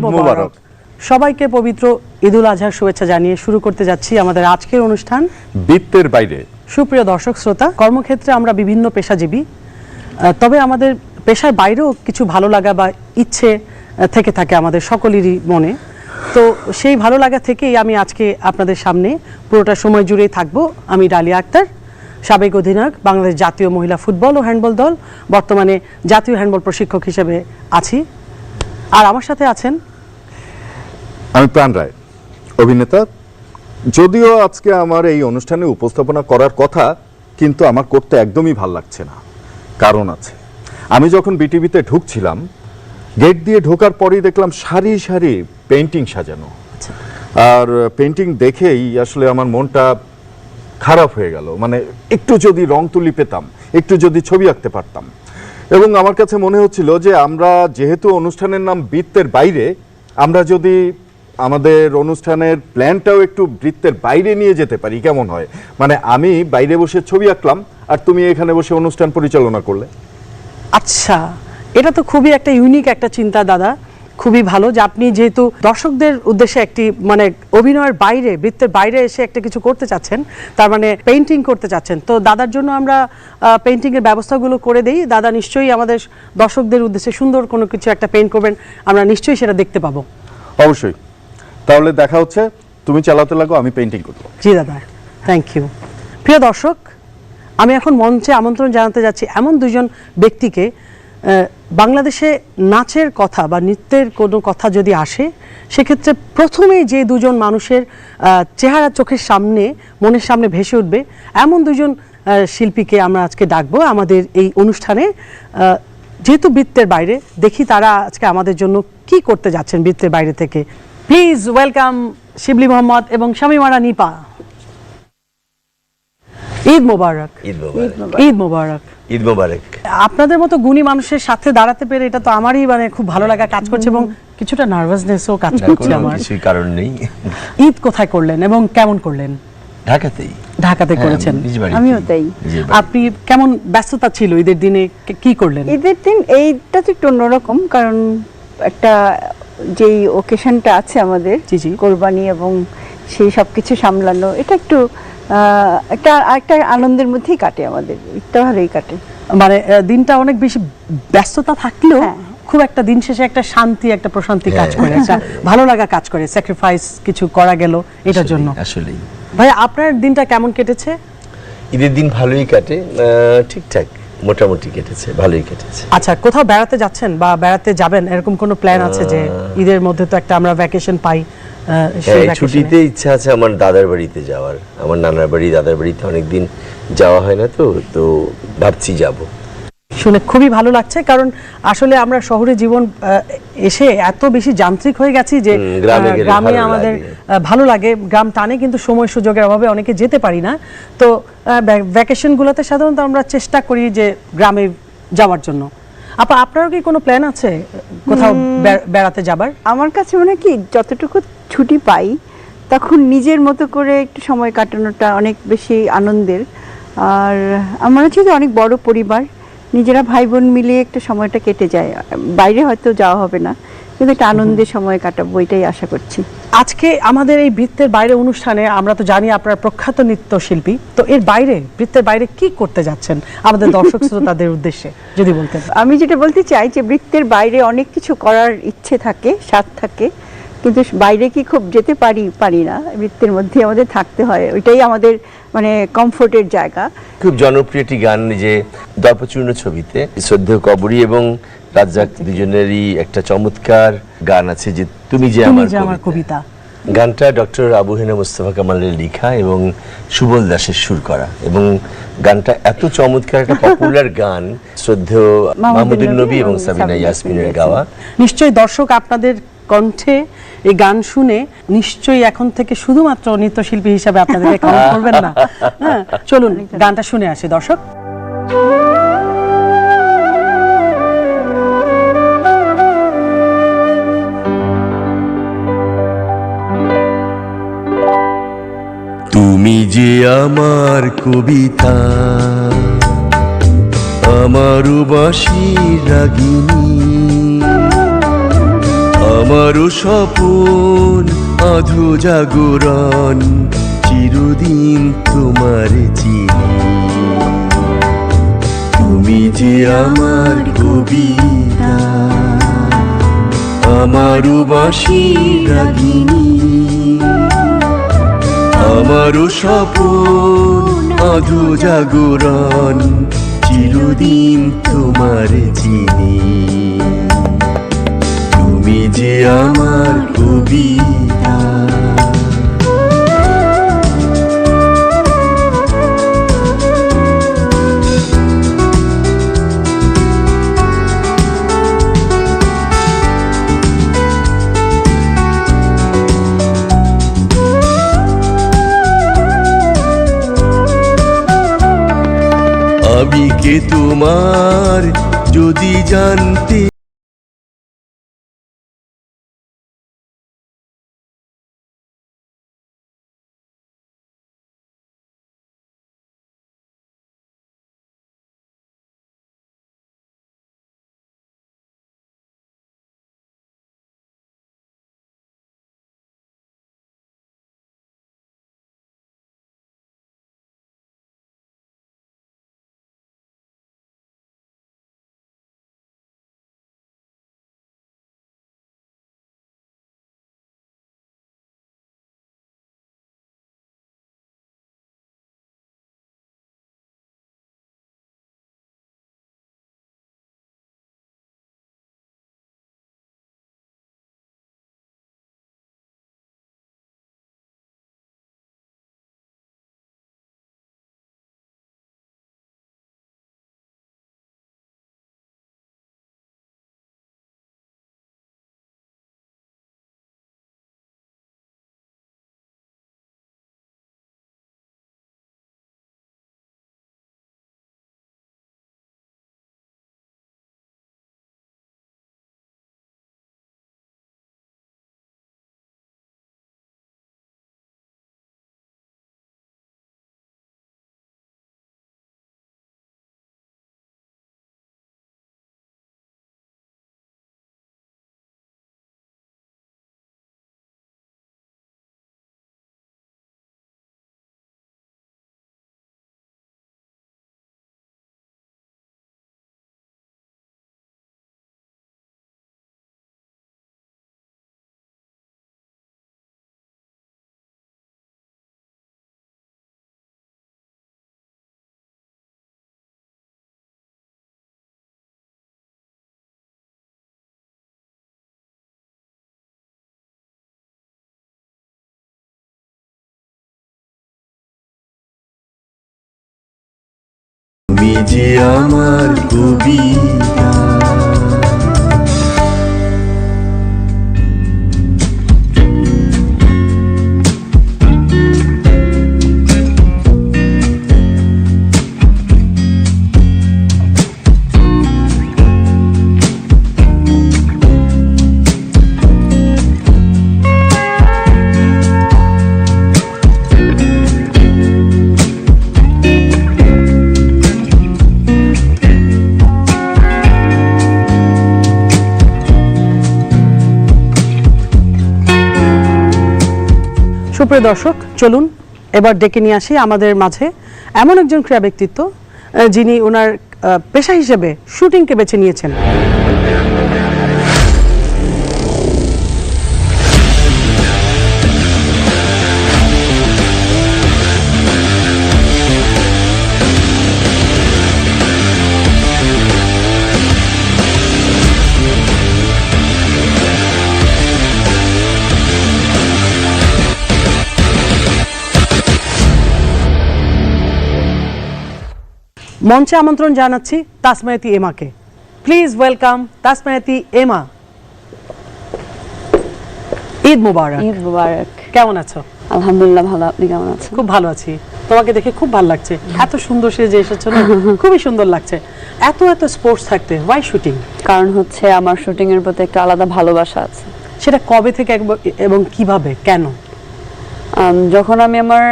ঈদ মোবারক। সবাইকে পবিত্র ঈদুল আজহার শুভেচ্ছা জানিয়ে শুরু করতে যাচ্ছি আমাদের আজকের অনুষ্ঠান। বৃত্তের বাইরে। সুপ্রিয় দর্শক শ্রোতা কর্মক্ষেত্রে আমরা বিভিন্ন পেশাজীবী তবে আমাদের পেশার বাইরেও কিছু ভালো লাগা বা ইচ্ছে থেকে থাকে আমাদের সকলেরই মনে। তো সেই ভালো লাগা থেকেই আমি আজকে আপনাদের সামনে পুরোটা সময় জুড়েই থাকব। আমি ডালিয়া আক্তার সাবেক অধিনায়ক বাংলাদেশ জাতীয় মহিলা ফুটবল ও হ্যান্ডবল দল বর্তমানে জাতীয় হ্যান্ডবল প্রশিক্ষক হিসেবে আছি। আর আমার সাথে আছেন আমি প্রাণ রায় অভিনেতা। যদিও আজকে আমার এই অনুষ্ঠানে উপস্থাপনা করার কথা কিন্তু আমার করতে একদমই ভালো লাগছে না। কারণ আছে আমি যখন বিটিভিতে ঢুকছিলাম গেট দিয়ে ঢোকার পরেই দেখলাম সারি সারি পেন্টিং সাজানো। আর পেন্টিং দেখেই আসলে আমার মনটা খারাপ হয়ে গেল। মানে একটু যদি রং তুলি পেতাম একটু যদি ছবি আঁকতে পারতাম। এবং আমার কাছে মনে হচ্ছিল যে আমরা যেহেতু অনুষ্ঠানের নাম বৃত্তের বাইরে আমরা যদি আমাদের অনুষ্ঠানের প্ল্যানটাও একটু বৃত্তের বাইরে নিয়ে যেতে পারি কেমন হয়? মানে আমি বাইরে বসে ছবি আঁকলাম আর তুমি এখানে বসে অনুষ্ঠান পরিচালনা করলে। আচ্ছা এটা তো খুবই একটা ইউনিক একটা চিন্তা দাদা। খুবই ভালো যে আপনি যেহেতু দর্শকদের উদ্দেশ্যে একটি মানে অভিনয়ের বাইরে বৃত্তের বাইরে এসে একটা কিছু করতে চাচ্ছেন তার মানে পেইন্টিং করতে চাচ্ছেন। তো দাদার জন্য আমরা পেইন্টিং এর ব্যবস্থাগুলো করে দেই। দাদা নিশ্চয়ই আমাদের দর্শকদের উদ্দেশ্যে সুন্দর কোনো কিছু একটা পেইন্ট করবেন আমরা নিশ্চয়ই সেটা দেখতে পাবো। অবশ্যই। তাহলে দেখা হচ্ছে। তুমি চালাতে লাগো, আমি পেন্টিং করব। জি দাদা থ্যাংক ইউ প্রিয় দর্শক, আমি এখন মঞ্চে আমন্ত্রণ জানাতে যাচ্ছি এমন দুজন ব্যক্তিকে বাংলাদেশে নাচের কথা বা নৃত্যের কোনো কথা যদি আসে, সেক্ষেত্রে প্রথমেই যে দুজন মানুষের চেহারা চোখের সামনে, মনের সামনে ভেসে উঠবে, এমন দুজন শিল্পীকে আমরা আজকে ডাকবো আমাদের এই অনুষ্ঠানে। যেহেতু বৃত্তের বাইরে, দেখি তারা আজকে আমাদের জন্য কি করতে যাচ্ছেন বৃত্তের বাইরে থেকে। প্লিজ ওয়েলকাম শিবলি মোহাম্মদ এবং শামিমারা নিপা ঈদ মোবারক ঈদ মোবারক ঈদ মোবারক আপনাদের মতো গুণী মানুষের সাথে দাঁড়াতে পেরে এটা তো আমারই মানে খুব ভালো লাগা কাজ করছে এবং কিছুটা নার্ভাসনেসও কাজ করছে আমার। কিছুই কারণ নেই। ঈদ কোথায় করলেন এবং কেমন করলেন? ঢাকাতেই। ঢাকাতে হ্যাঁ, করেছেন। আমিও তাই। আপনি কেমন ব্যস্ততা ছিল ঈদের দিনে? কি করলেন? ঈদের দিন এইটা তো একটু অন্যরকম কারণ একটা যেই ওকেশনটা আছে আমাদের। কোরবানি এবং সেই সব কিছু সামলানো এটা একটু একটা একটা আনন্দের মধ্যেই কাটে আমাদের ঈদটা ভালোই কাটে মানে দিনটা অনেক বেশি ব্যস্ততা থাকলেও হ্যাঁ। খুব একটা দিন শেষে একটা শান্তি একটা প্রশান্তি কাজ হ্যাঁ। করে একটা ভালো লাগা কাজ করে স্যাক্রিফাইস কিছু করা গেল এটার জন্য আসলেই ভাই আপনার দিনটা কেমন কেটেছে ঈদের দিন ভালোই কাটে আহ, ঠিকঠাক মোটামুটি কেটেছে ভালোই কেটেছে। আচ্ছা কোথাও বেড়াতে যাচ্ছেন বা বেড়াতে যাবেন? এরকম কোনো প্ল্যান আছে যে ঈদের মধ্যে তো একটা আমরা ভ্যাকেশন পাই সেই হ্যাঁ ছুটিতে ইচ্ছা আছে আমার দাদার বাড়িতে যাওয়ার। আমার নানার বাড়ি দাদার বাড়িতে অনেকদিন যাওয়া হয় না তো তো ভাবছি যাব। শুনে খুবই ভালো লাগছে কারণ আসলে আমরা শহরে জীবন এসে এত বেশি যান্ত্রিক হয়ে গেছি যে গ্রামে আমাদের ভালো লাগে। গ্রাম টানে কিন্তু সময় সুযোগের অভাবে অনেকে যেতে পারি না। তো ভ্যাকেশনগুলোতে সাধারণত আমরা চেষ্টা করি যে গ্রামে যাওয়ার জন্য। আপা আপনারও কি কোনো প্ল্যান আছে কোথাও বেড়াতে যাবার? আমার কাছে মনে হয় কি যতটুকু ছুটি পাই তখন নিজের মতো করে একটু সময় কাটানোটা অনেক বেশি আনন্দের। আর আমার হচ্ছে যে অনেক বড় পরিবার নিজেরা ভাই বোন মিলিয়ে একটু সময়টা কেটে যায়। বাইরে হয়তো যাওয়া হবে না কিন্তু একটা আনন্দের সময় কাটাবো এটাই আশা করছি। আজকে আমাদের এই বৃত্তের বাইরে অনুষ্ঠানে আমরা তো জানি আপনার প্রখ্যাত নৃত্যশিল্পী তো এর বাইরে বৃত্তের বাইরে কি করতে যাচ্ছেন আমাদের দর্শক শ্রোতাদের উদ্দেশ্যে যদি বলতেন। আমি যেটা বলতে চাই যে বৃত্তের বাইরে অনেক কিছু করার ইচ্ছে থাকে স্বাদ থাকে কিন্তু বাইরে কি খুব যেতে পারি পারি না। বৃত্তের মধ্যে আমাদের থাকতে হয় ওইটাই আমাদের মানে কমফোর্টের জায়গা। খুব জনপ্রিয় একটি গান যে দর্পচূর্ণ ছবিতে শ্রদ্ধেয় কবরী এবং রাজ্জাক দুজনেরই একটা চমৎকার গান আছে যে তুমি যে আমার কবিতা। গানটা ডক্টর আবু হেনা মুস্তফা কামালের লেখা এবং সুবল দাসের সুর করা। এবং গানটা এত চমৎকার একটা পপুলার গান শ্রদ্ধেয় মাহমুদুল নবী এবং সাবিনা ইয়াসমিনের গাওয়া। নিশ্চয়ই দর্শক আপনাদের কণ্ঠে এই গান শুনে নিশ্চয়ই এখন থেকে শুধুমাত্র নৃত্যশিল্পী হিসাবে আপনাদেরকে কাউন্ট করবেন না। হ্যাঁ চলুন গানটা শুনে আসি দর্শক। তুমি যে আমার কবিতা আমার বাসি রাগিনী আমারও স্বপন আধো জাগরণ, চিরদিন তোমার চিনি। তুমি যে আমার কবিতা আমারও বাসি রাগিনী। আমারও স্বপন আধো জাগরণ, চিরদিন তোমার চিনি। যে আমার কবিতা। আমি কে তোমার যদি জানতে তুমি যে আমার কবিতা সুপ্রিয় দর্শক, চলুন এবার ডেকে নিয়ে আসি আমাদের মাঝে এমন একজন ক্রীড়া ব্যক্তিত্ব যিনি ওনার পেশা হিসেবে শুটিংকে বেছে নিয়েছেন। মঞ্চে আমন্ত্রণ জানাচ্ছি Tasmayati এমাকে। Please welcome Tasmayati Emma. Eid Mubarak. Eid Mubarak. কেমন আছো? আলহামদুলিল্লাহ ভালো আপনি কেমন আছেন? খুব ভালো আছি। তোমাকে দেখে খুব ভালো লাগছে। এত সুন্দর সেজে এসেছ না? খুবই সুন্দর লাগছে। এত এত স্পোর্টস থাকতে ওয়াই শুটিং কারণ হচ্ছে আমার শুটিং এর প্রতি একটা আলাদা ভালোবাসা আছে। সেটা কবে থেকে এবং কীভাবে? কেন? যখন আমি আমার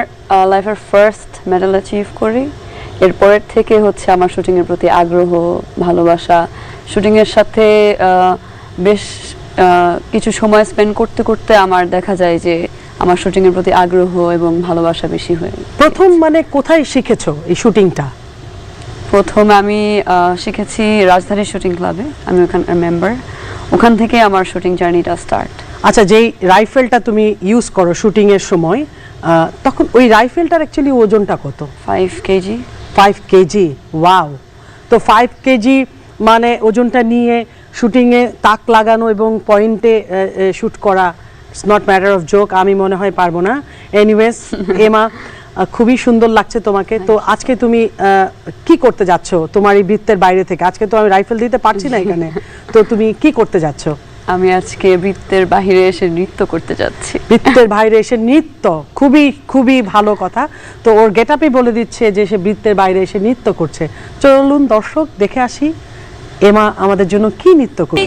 লাইফের ফার্স্ট মেডেল অ্যাচিভ করি এরপরের থেকে হচ্ছে আমার শুটিং এর প্রতি আগ্রহ ভালোবাসা। শুটিং এর সাথে বেশ কিছু সময় স্পেন্ড করতে করতে আমার দেখা যায় যে আমার শুটিং এর প্রতি আগ্রহ এবং ভালোবাসা বেশি হয়ে প্রথম মানে কোথায় শিখেছো এই শুটিংটা? প্রথমে আমি শিখেছি রাজধানী শুটিং ক্লাবে আমি ওখানকার মেম্বার। ওখান থেকে আমার শুটিং জার্নিটা স্টার্ট। আচ্ছা যেই রাইফেলটা তুমি ইউজ করো শুটিং এর সময় তখন ওই রাইফেলটার অ্যাকচুয়ালি ওজনটা কত? Five K G. Five K G wow তো ফাইভ কেজি মানে ওজনটা নিয়ে শুটিংয়ে তাক লাগানো এবং পয়েন্টে শ্যুট করা it's not matter of joke আমি মনে হয় পারব না। এনিওয়েজ এমা খুবই সুন্দর লাগছে তোমাকে। তো আজকে তুমি কি করতে যাচ্ছ তোমার এই বৃত্তের বাইরে থেকে? আজকে তো আমি রাইফেল দিতে পারছি না এখানে। তো তুমি কি করতে যাচ্ছ? আমি আজকে বৃত্তের বাহিরে এসে নৃত্য করতে যাচ্ছি। বৃত্তের বাইরে এসে নৃত্য? খুবই খুবই ভালো কথা। তো ওর গেট বলে দিচ্ছে যে সে বৃত্তের বাইরে এসে নৃত্য করছে। চলুন দর্শক দেখে আসি এমা আমাদের জন্য কি নৃত্য করছে।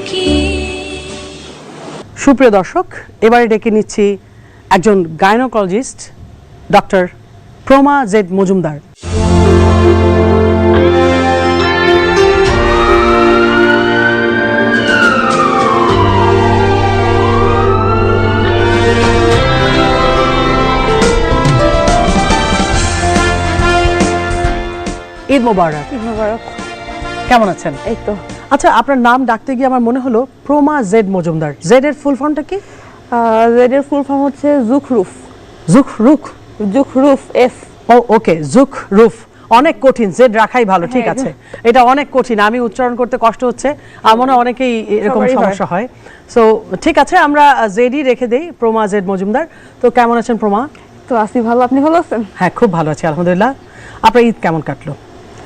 সুপ্রিয় দর্শক এবারে ডেকে নিচ্ছি একজন gynaecologist doctor Proma Z Majumdar. Eid মোবারক। কেমন আছেন? এই তো। আচ্ছা আপনার নাম ডাকতে গিয়ে আমার মনে হলো প্রমা জেড মজুমদার। জেড এর ফুল ফর্মটা কি? জেড এর ফুল ফর্ম হচ্ছে জুখরুফ। জুখ রুখ জুখরুফ এফ। ও ওকে জুখরুফ। অনেক কঠিন জেড রাখাই ভালো ঠিক হ্যাঁ, আছে। এটা অনেক কঠিন আমি উচ্চারণ করতে কষ্ট হচ্ছে। আমার মনে হয় অনেকেই এরকম সমস্যা হয়। সো ঠিক আছে আমরা জেডই রেখে দেই প্রমা জেড মজুমদার। তো কেমন আছেন প্রমা? তো আসি ভালো আপনি ভালো আছেন? হ্যাঁ খুব ভালো আছি আলহামদুলিল্লাহ। আপনার ঈদ কেমন কাটলো?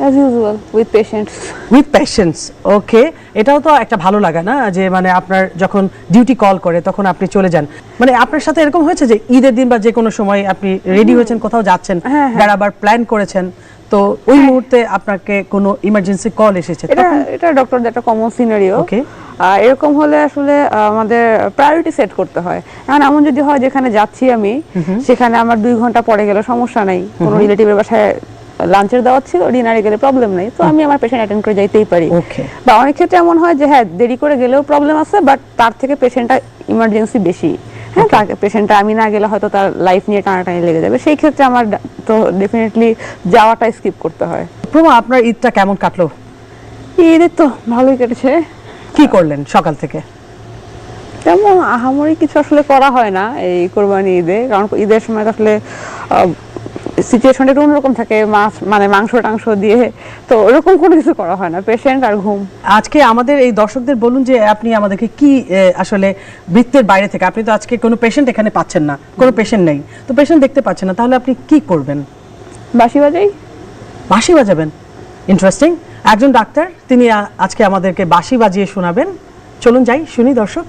As usual with patients with patience okay এটাও তো একটা ভালো লাগা না? যে মানে আপনার যখন ডিউটি কল করে তখন আপনি চলে যান। মানে আপনার সাথে এরকম হয়েছে যে ঈদের দিন বা যে কোনো সময় আপনি রেডি হয়েছেন কোথাও যাচ্ছেন হ্যাঁ, হ্যাঁ। বেড়াবার প্ল্যান করেছেন তো ওই মুহূর্তে আপনাকে কোনো ইমার্জেন্সি কল এসেছে? এটা এটা ডক্টরদের একটা কমন সিনারিও Okay. এরকম হলে আসলে আমাদের প্রায়োরিটি সেট করতে হয়। এখন এমন যদি হয় যেখানে যাচ্ছি আমি সেখানে আমার দুই ঘণ্টা পরে গেলে সমস্যা নাই। কোনো রিলেটিভের বাসায় লাঞ্চের দাওয়াত ছিল ডিনারে গেলে প্রবলেম নেই। তো আমি আমার পেশেন্ট অ্যাটেন্ড করে যাইতেই পারি. বা অনেক ক্ষেত্রে এমন হয় যে হ্যাঁ দেরি করে গেলেও প্রবলেম আছে বাট তার থেকে পেশেন্টটা ইমার্জেন্সি বেশি। হ্যাঁ তাকে পেশেন্টটা আমি না গেলে হয়তো তার লাইফ নিয়ে টানাটানি লেগে যাবে। সেই ক্ষেত্রে আমার তো ডেফিনেটলি যাওয়াটা স্কিপ করতে হয়। প্রমা আপনার ঈদটা কেমন কাটলো? ঈদের তো ভালোই কেটেছে। কি করলেন সকাল থেকে? তেমন আহামরি কিছু আসলে করা হয় না এই কোরবানি ঈদে। কারণ ঈদের সময় আসলে সিচুয়েশনটা একটু অন্যরকম থাকে মাছ মানে মাংস টাংস দিয়ে। তো ওরকম কোনো কিছু করা হয় না পেশেন্ট আর ঘুম। আজকে আমাদের এই দর্শকদের বলুন যে আপনি আমাদেরকে কি আসলে বৃত্তের বাইরে থেকে আপনি তো আজকে কোনো পেশেন্ট এখানে পাচ্ছেন না কোনো পেশেন্ট নেই। তো পেশেন্ট দেখতে পাচ্ছেন না তাহলে আপনি কি করবেন? বাসি বাজাই। বাঁশি বাজাবেন? ইন্টারেস্টিং একজন ডাক্তার তিনি আজকে আমাদেরকে বাঁশি বাজিয়ে শোনাবেন। চলুন যাই শুনি দর্শক।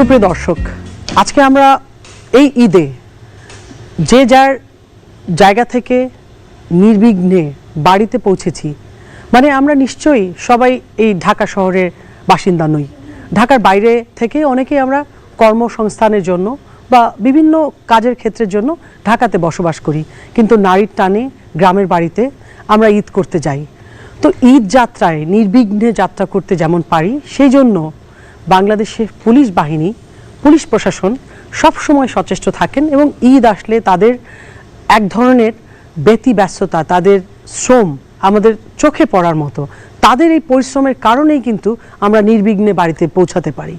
সুপ্রিয় দর্শক, আজকে আমরা এই ঈদে যে যার জায়গা থেকে নির্বিঘ্নে বাড়িতে পৌঁছেছি মানে আমরা নিশ্চয়ই সবাই এই ঢাকা শহরের বাসিন্দা নই। ঢাকার বাইরে থেকে অনেকেই আমরা কর্মসংস্থানের জন্য বা বিভিন্ন কাজের ক্ষেত্রের জন্য ঢাকাতে বসবাস করি। কিন্তু নারীর টানে গ্রামের বাড়িতে আমরা ঈদ করতে যাই। তো ঈদ যাত্রায় নির্বিঘ্নে যাত্রা করতে যেমন পারি, সেই জন্য বাংলাদেশের পুলিশ বাহিনী, পুলিশ প্রশাসন সব সময় সচেষ্ট থাকেন এবং ঈদ আসলে তাদের এক ধরনের ব্যতি ব্যস্ততা, তাদের শ্রম আমাদের চোখে পড়ার মতো। তাদের এই পরিশ্রমের কারণেই কিন্তু আমরা নির্বিঘ্নে বাড়িতে পৌঁছাতে পারি।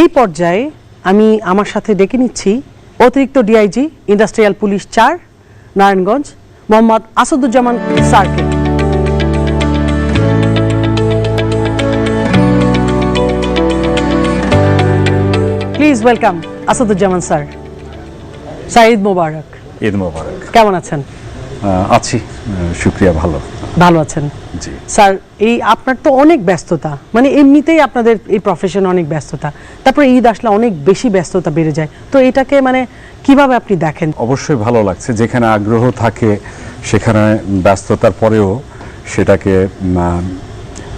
এই পর্যায়ে আমি আমার সাথে ডেকে নিচ্ছি অতিরিক্ত ডিআইজি, ইন্ডাস্ট্রিয়াল পুলিশ চার, নারায়ণগঞ্জ, মোহাম্মদ আসাদুজ্জামান স্যারকে। প্লিজ ওয়েলকাম আসাদুজ্জামান স্যার সাঈদ মোবারক ঈদ মোবারক কেমন আছেন? আছি। শুক্রিয়া ভালো। ভালো আছেন? জি। স্যার এই আপনার তো অনেক ব্যস্ততা। মানে এমনিতেই আপনাদের এই প্রফেশন অনেক ব্যস্ততা। তারপরে ঈদ আসলে অনেক বেশি ব্যস্ততা বেড়ে যায়। তো এটাকে মানে কীভাবে আপনি দেখেন? অবশ্যই ভালো লাগছে। যেখানে আগ্রহ থাকে সেখানে ব্যস্ততার পরেও সেটাকে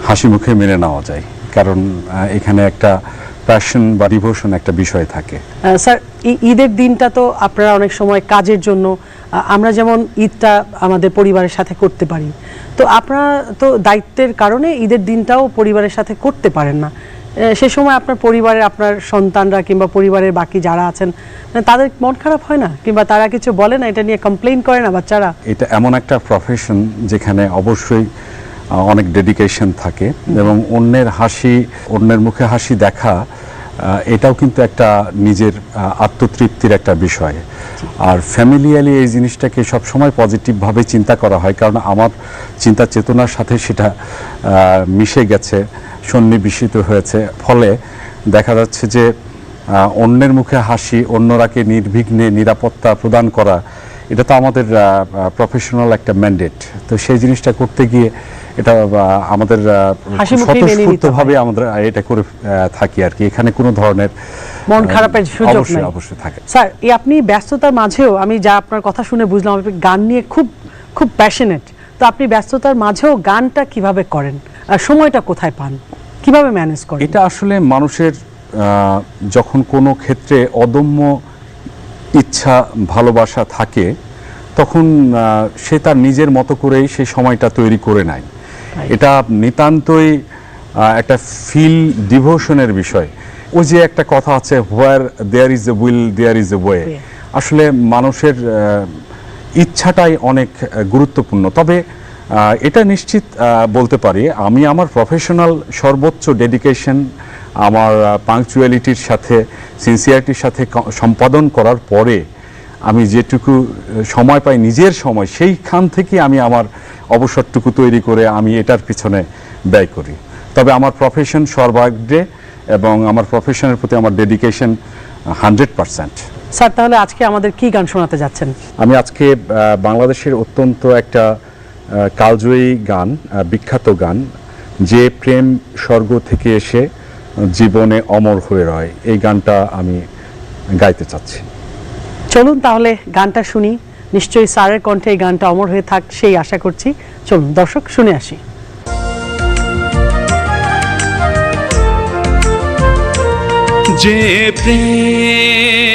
হাসি মুখে মেনে নেওয়া যায়। কারণ এখানে একটা প্যাশন বা ডিভোশন একটা বিষয় থাকে। স্যার ঈদের দিনটা তো আপনারা অনেক সময় কাজের জন্য আমরা যেমন ঈদটা আমাদের পরিবারের সাথে করতে পারি। তো আপনারা তো দায়িত্বের কারণে ঈদের দিনটাও পরিবারের সাথে করতে পারেন না। সে সময় আপনার পরিবারের আপনার সন্তানরা কিংবা পরিবারের বাকি যারা আছেন মানে তাদের মন খারাপ হয় না? কিংবা তারা কিছু বলে না এটা নিয়ে কমপ্লেইন করে না বাচ্চারা? এটা এমন একটা প্রফেশন যেখানে অবশ্যই অনেক ডেডিকেশন থাকে এবং অন্যের হাসি, অন্যের মুখে হাসি দেখা এটাও কিন্তু একটা নিজের আত্মতৃপ্তির একটা বিষয়। আর ফ্যামিলিয়ালি এই জিনিসটাকে সবসময় পজিটিভভাবে চিন্তা করা হয়, কারণ আমার চিন্তা চেতনার সাথে সেটা মিশে গেছে, সন্নিবেশিত হয়েছে। ফলে দেখা যাচ্ছে যে অন্যের মুখে হাসি, অন্যরাকে নির্বিঘ্নে নিরাপত্তা প্রদান করা, এটা তো আমাদের প্রফেশনাল একটা ম্যান্ডেট তো সেই জিনিসটা করতে গিয়ে এটা আমাদের স্বতঃস্ফূর্তভাবে আমরা এটা করে থাকি আর কি। এখানে কোনো ধরনের মন খারাপের সুযোগ নাই। অবশ্যই থাকে। স্যার এই আপনি ব্যস্ততার মাঝেও আমি যা আপনার কথা শুনে বুঝলাম আপনি গান নিয়ে খুব খুব প্যাশনেট তো আপনি ব্যস্ততার মাঝেও গানটা কীভাবে করেন? আর সময়টা কোথায় পান? কীভাবে ম্যানেজ করেন? এটা আসলে মানুষের আহ, যখন কোনো ক্ষেত্রে অদম্য ইচ্ছা ভালোবাসা থাকে তখন সে তার নিজের মতো করেই সেই সময়টা তৈরি করে নেয়। এটা নিতান্তই একটা ফিল ডিভোশনের বিষয়। ওই যে একটা কথা আছে where there is a will there is a way আসলে মানুষের ইচ্ছাটাই অনেক গুরুত্বপূর্ণ। তবে এটা নিশ্চিত বলতে পারি আমি আমার প্রফেশনাল সর্বোচ্চ ডেডিকেশন আমার পাংচুয়ালিটির সাথে সিনসিয়ারিটির সাথে সম্পাদন করার পরে আমি যেটুকু সময় পাই নিজের সময় সেইখান থেকে আমি আমার অবসরটুকু তৈরি করে আমি এটার পিছনে ব্যয় করি। তবে আমার প্রফেশন সর্বাগ্রে এবং আমার প্রফেশনের প্রতি আমার ডেডিকেশন হান্ড্রেড পারসেন্ট স্যার তাহলে আজকে আমাদের কি গান শোনাতে যাচ্ছেন? আমি আজকে বাংলাদেশের অত্যন্ত একটা কালজয়ী গান বিখ্যাত গান যে প্রেম স্বর্গ থেকে এসে জীবনে অমর হয়ে রয়। এই গানটা আমি গাইতে চাচ্ছি। চলুন তাহলে গানটা শুনি। নিশ্চয়ই স্যারের কণ্ঠে এই গানটা অমর হয়ে থাক, সেই আশা করছি। চলুন, দর্শক, শুনে আসি। যে প্রেম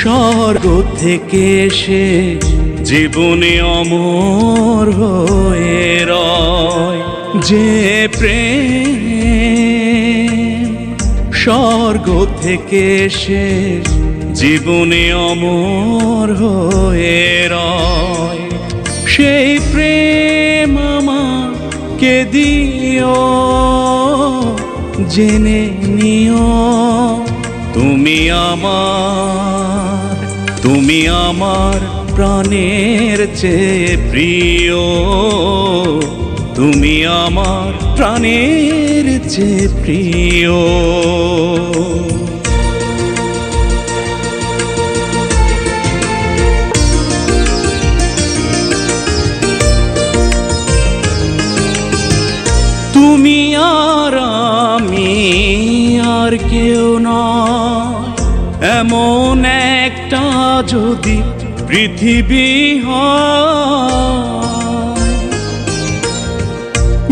স্বর্গ থেকে এসে জীবনে অমর হয়ে রয়, যে প্রেম স্বর্গ থেকে এসে জীবনে অমর হয়ে রয়। সেই প্রেম আমাকে দিও, জেনে নিও। তুমি আমার তুমি আমার প্রাণের চেয়ে প্রিয়। তুমি আমার প্রাণের চেয়ে প্রিয়। যদি পৃথিবী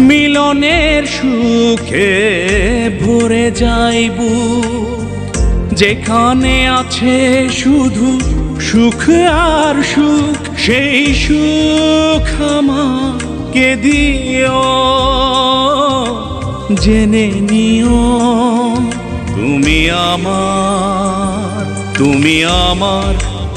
মিলনের সুখে ভরে যাইব। যেখানে আছে শুধু সুখ আর সুখ, সেই সুখ আমাকে দিও। জেনে নিও, তুমি আমার তুমি আমার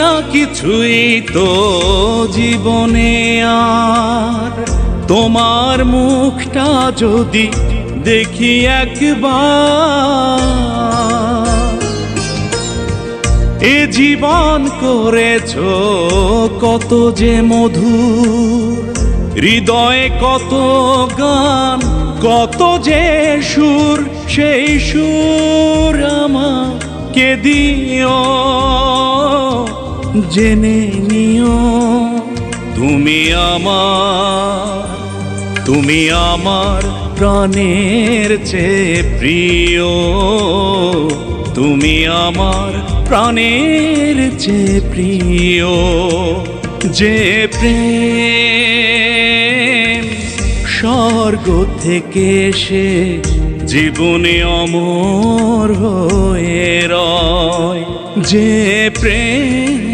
না কিছুই তো জীবনে আর। তোমার মুখটা যদি দেখি একবার, এ জীবন করেছ কত যে মধুর, হৃদয়ে কত গান, কত যে সুর, সেই সুর আমাকে দিও। জেনে নিও। তুমি আমার তুমি আমার প্রাণের চেয়ে প্রিয়। তুমি আমার প্রাণের চেয়ে প্রিয়। যে প্রেম স্বর্গ থেকে সে জীবনে অমর হয়ে রয়। যে প্রেম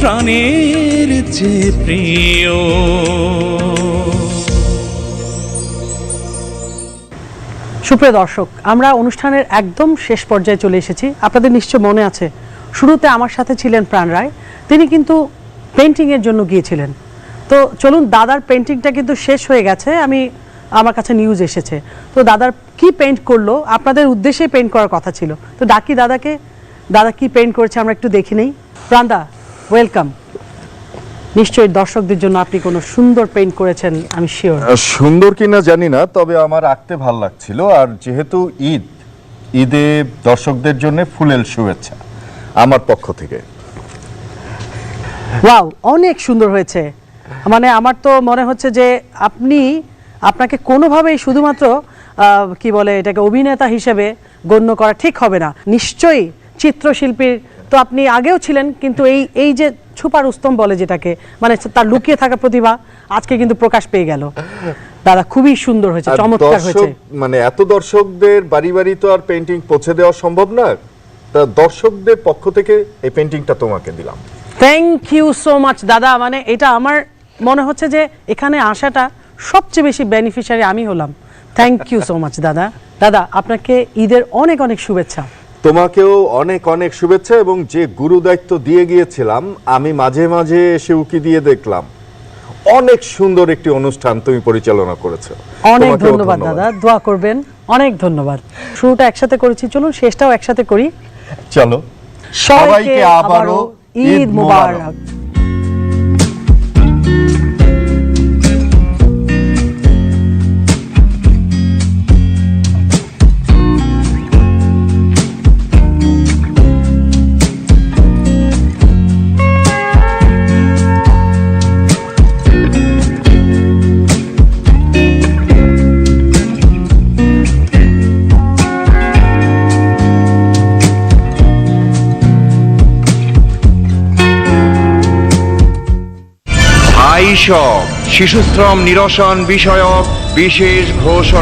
প্রাণের চেয়ে প্রিয়। সুপ্রিয় দর্শক, আমরা অনুষ্ঠানের একদম শেষ পর্যায়ে চলে এসেছি। আপনাদের নিশ্চয় মনে আছে, শুরুতে আমার সাথে ছিলেন প্রাণ রায়। তিনি কিন্তু পেন্টিংয়ের জন্য গিয়েছিলেন। তো চলুন, দাদার পেন্টিংটা কিন্তু শেষ হয়ে গেছে। আমি, আমার কাছে নিউজ এসেছে। তো দাদার কি পেন্ট করল? আপনাদের উদ্দেশ্যে পেন্ট করার কথা ছিল। তো ডাকি দাদাকে, দাদা কি পেন্ট করেছে আমরা একটু দেখি নেই। প্রাণদা ওয়েলকাম নিশ্চয়ই দর্শকদের জন্য আপনি কোনো সুন্দর পেইন্ট করেছেন আমি শিওর সুন্দর কিনা জানি না তবে আমার আঁকতে ভালো লাগছিল আর যেহেতু ঈদ ঈদে দর্শকদের জন্য ফুলেল শুভেচ্ছা আমার পক্ষ থেকে। ওয়াও অনেক সুন্দর হয়েছে। মানে আমার তো মনে হচ্ছে যে আপনি আপনাকে কোনোভাবেই শুধুমাত্র কি বলে এটাকে অভিনেতা হিসেবে গণ্য করা ঠিক হবে না। নিশ্চয়ই চিত্রশিল্পীর তো আপনি আগেও ছিলেন কিন্তু এই এই যে ছুপার উস্তম বলে যেটাকে মানে তার লুকিয়ে থাকা প্রতিভা আজকে কিন্তু প্রকাশ পেয়ে গেল। দাদা খুবই সুন্দর হয়েছে চমৎকার হয়েছে। মানে এত দর্শকদের বাড়ি বাড়ি তো আর পেন্টিং পৌঁছে দেওয়া সম্ভব না। তা দর্শকদের পক্ষ থেকে এই পেন্টিংটা তোমাকে দিলাম। থ্যাংক ইউ সো মাচ দাদা। মানে এটা আমার মনে হচ্ছে যে এখানে আসাটা সবচেয়ে বেশি বেনিফিশিয়ারি আমি হলাম। থ্যাংক ইউ সো মাচ দাদা। দাদা আপনাকে ঈদের অনেক অনেক শুভেচ্ছা। তোমাকেও অনেক অনেক শুভেচ্ছা এবং যে গুরু দায়িত্ব দিয়ে গিয়েছিলাম আমি মাঝে মাঝে এসে উকি দিয়ে দেখলাম। অনেক সুন্দর একটি অনুষ্ঠান তুমি পরিচালনা করেছ। অনেক ধন্যবাদ দাদা। দোয়া করবেন। অনেক ধন্যবাদ। শুরুটা একসাথে করেছি। চলুন শেষটাও একসাথে করি। চলো। সবাইকে আবারও ঈদ মুবারক। শিশুশ্রম নিরসন বিষয়ক বিশেষ ঘোষণা।